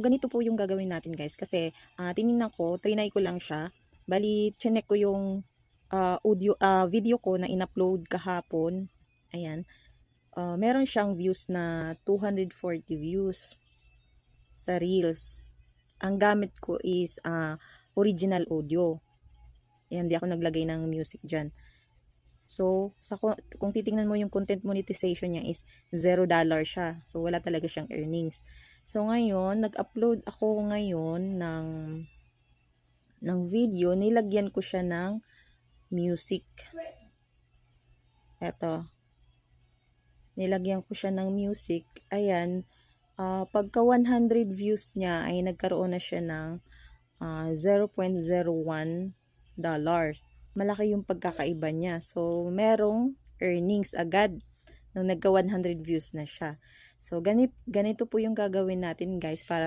ganito po yung gagawin natin guys. Kasi, ah, tinignan ko, trinay ko lang siya. Bali, chinek ko yung ah, audio, ah, video ko na in-upload kahapon. Ayan. Ah, meron siyang views na 240 views sa Reels. Ang gamit ko is ah, original audio. Ayan, di ako naglagay ng music dyan. So, sa, kung titingnan mo yung content monetization niya is $0 siya. So, wala talaga siyang earnings. So, ngayon, nag-upload ako ngayon ng, ng video. Nilagyan ko siya ng music. Eto. Nilagyan ko siya ng music. Ayan. ah, pagka 100 views niya ay nagkaroon na siya ng ah, 0.01 dollar. Malaki yung pagkakaiba niya. So, merong earnings agad nung nagka 100 views na siya. So, ganit, ganito po yung gagawin natin guys para